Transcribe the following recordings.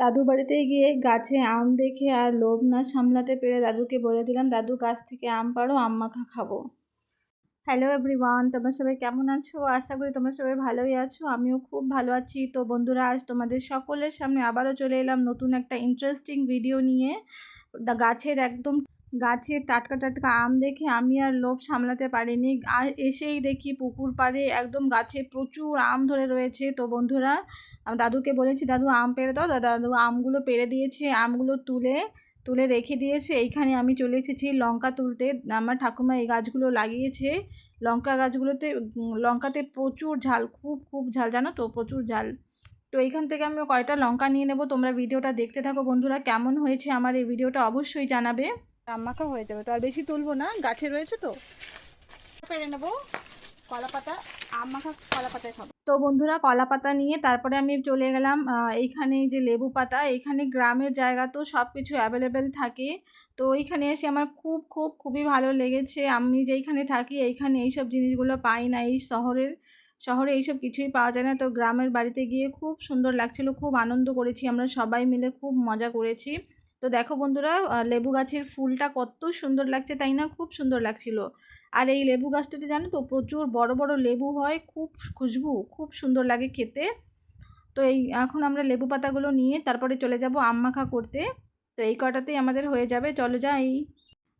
দাদু বাড়িতে গিয়ে গাছে আম দেখে আর লোভ না সামলাতে পেরে দাদুকে বলে দিলাম, দাদু, গাছ থেকে আম পাড়ো, আম মাখা খাব। হ্যালো এভরিওয়ান তোমরা সবাই কেমন আছো? আশা করি তোমরা সবাই ভালোই আছো, আমিও খুব ভালো আছি। তো বন্ধুরা, আজ তোমাদের সকলের সামনে আবারও চলে এলাম নতুন একটা ইন্টারেস্টিং ভিডিও নিয়ে। গাছের একদম গাছে টাটকা টাটকা আম দেখে আমি আর লোভ সামলাতে পারিনি। এসেই দেখি পুকুর পাড়ে একদম গাছে প্রচুর আম ধরে রয়েছে। তো বন্ধুরা দাদুকে বলেছি, দাদু, আম পেড়ে দাও। দাদু আমগুলো পেড়ে দিয়েছে, আমগুলো তুলে তুলে রেখে দিয়েছে। এইখানে আমি চলে এসেছি লঙ্কা তুলতে। আমার ঠাকুমা এই গাছগুলো লাগিয়েছে। লঙ্কা গাছগুলোতে লঙ্কাতে প্রচুর ঝাল, খুব খুব ঝাল, জানো তো? প্রচুর ঝাল। তো এইখান থেকে আমি কয়টা লঙ্কা নিয়ে নেব? তোমরা ভিডিওটা দেখতে থাকো বন্ধুরা। কেমন হয়েছে আমার এই ভিডিওটা অবশ্যই জানাবে। আম্মাকা হয়ে যাবে তো, আর বেশি তুলবো না, গাছে রয়েছে তো। পেরে নেব কলা পাতা আম মাখা কলা পাতায় খাব। তো বন্ধুরা, কলা পাতা নিয়ে তারপরে আমি চলে গেলাম এইখানে যে লেবু পাতা, এইখানে গ্রামের জায়গা তো সব কিছু অ্যাভেলেবেল থাকে। তো এইখানে এসে আমার খুব খুব, খুবই ভালো লেগেছে। আমি যেইখানে থাকি, এইখানে এইসব জিনিসগুলো পাই না, এই শহরের, শহরে এইসব কিছুই পাওয়া যায় না। তো গ্রামের বাড়িতে গিয়ে খুব সুন্দর লাগছিল, খুব আনন্দ করেছি, আমরা সবাই মিলে খুব মজা করেছি। তো দেখো বন্ধুরা লেবু গাছের ফুলটা কত সুন্দর লাগছে, তাই না? খুব সুন্দর লাগছিল। আর এই লেবু গাছটাতে জানো তো, প্রচুর বড় বড় লেবু হয়, খুব খুশবু, খুব সুন্দর লাগে খেতে। তো এই, এখন আমরা লেবু পাতাগুলো নিয়ে তারপরে চলে যাব আম মাখা করতে। তো এই কটাতেই আমাদের হয়ে যাবে, চলো যাই।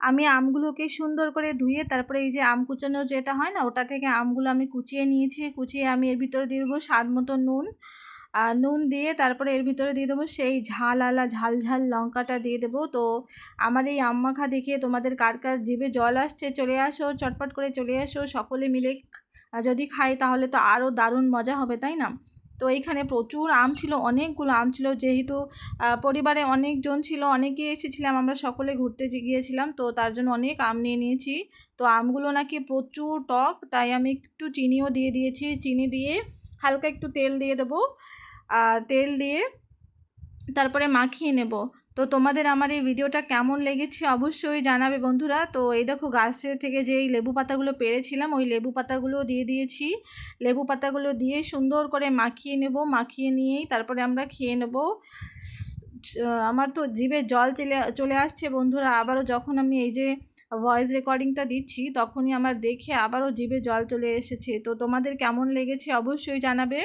আমি আমগুলোকে সুন্দর করে ধুয়ে তারপরে এই যে আম কুচানোর যেটা হয় না, ওটা থেকে আমগুলো আমি কুচিয়ে নিয়েছি, কুচিয়ে আমি এর ভিতরে দিয়ে দেবো স্বাদ মতো নুন। নুন দিয়ে তারপরে এর ভিতরে দিয়ে দেবো সেই ঝাল আলা ঝাল ঝাল লঙ্কাটা দিয়ে দেবো। তো আমার এই আম মাখা দেখে তোমাদের কার কার জিভে জল আসছে চলে আসো, চটপট করে চলে আসো সকলে মিলে যদি খাই তাহলে তো আরও দারুণ মজা হবে, তাই না? তো এইখানে প্রচুর আম ছিল, অনেকগুলো আম ছিল, যেহেতু পরিবারে অনেকজন ছিল অনেকে এসেছিলাম, আমরা সকলে ঘুরতে গিয়েছিলাম, তো তার জন্য অনেক আম নিয়ে নিয়েছি। তো আমগুলো নাকি প্রচুর টক, তাই আমি একটু চিনিও দিয়ে দিয়েছি, চিনি দিয়ে হালকা একটু তেল দিয়ে দেবো। তেল দিয়ে তারপরে মাখিয়ে নেব। তো তোমাদের আমার এই ভিডিওটা কেমন লেগেছে অবশ্যই জানাবে বন্ধুরা। তো এই দেখো গাছে থেকে যে এই লেবু পাতাগুলো পেরেছিলাম, ওই লেবু পাতাগুলো দিয়ে দিয়েছি। লেবু পাতাগুলো দিয়ে সুন্দর করে মাখিয়ে নেব, মাখিয়ে নিয়েই তারপরে আমরা খেয়ে নেব। আমার তো জিভে জল চলে চলে আসছে বন্ধুরা। আবারও যখন আমি এই যে ভয়েস রেকর্ডিংটা দিচ্ছি, তখনই আমার দেখে আবারও জিভে জল চলে এসেছে। তো তোমাদের কেমন লেগেছে অবশ্যই জানাবে।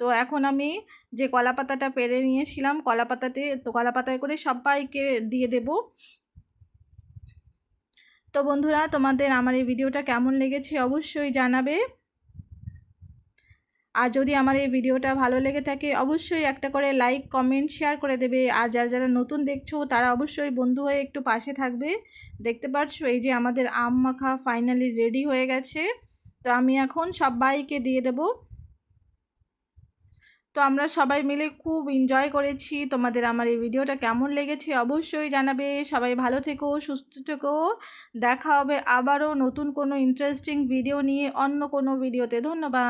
তো এখন আমি যে কলা পাতাটা পেরে নিয়েছিলাম, কলা পাতাতে, তো কলা পাতায় করে সবাইকে দিয়ে দেব। তো বন্ধুরা, তোমাদের আমার এই ভিডিওটা কেমন লেগেছে অবশ্যই জানাবে। আর যদি আমার এই ভিডিওটা ভালো লেগে থাকে, অবশ্যই একটা করে লাইক, কমেন্ট, শেয়ার করে দেবে। আর যারা যারা নতুন দেখছ, তারা অবশ্যই বন্ধু হয়ে একটু পাশে থাকবে। দেখতে পাচ্ছ এই যে আমাদের আম মাখা ফাইনালি রেডি হয়ে গেছে। তো আমি এখন সবাইকে দিয়ে দেবো। তো আমরা সবাই মিলে খুব এনজয় করেছি। তোমাদের আমার এই ভিডিওটা কেমন লেগেছে অবশ্যই জানাবে। সবাই ভালো থেকো, সুস্থ থেকো। দেখা হবে আবারও নতুন কোনো ইন্টারেস্টিং ভিডিও নিয়ে অন্য কোনো ভিডিওতে ধন্যবাদ।